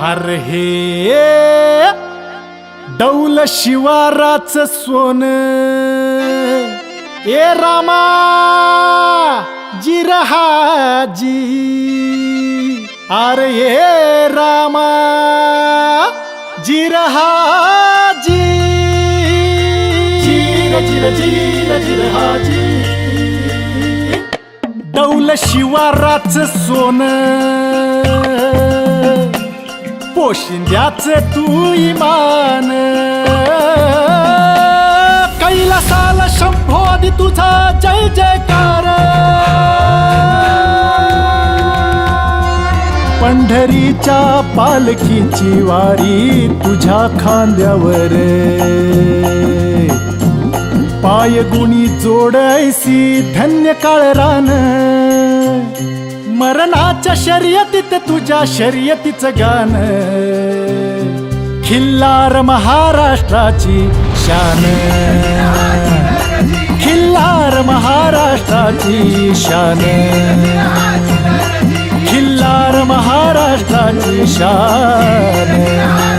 अरे हे डौल शिवाराच सोन. ए रामा जिरहाजी अरे ये रामा जिरहाजी जिर जिर जिर जिरहाजी डौल शिवाराच सोन. पोशिंद्याच तू इमान. कैलासाला शंभोदी तुझा जय जयकार. पंढरीच्या पालखीची वारी तुझ्या खांद्यावर. पाय गुणी जोडैसी धन्य काळ रान मरणाच्या शर्यतीत तुझ्या शर्यतीचं गाण. खिल्लार महाराष्ट्राची शान. खिल्लार महाराष्ट्राची शान. खिल्लार महाराष्ट्राची शान.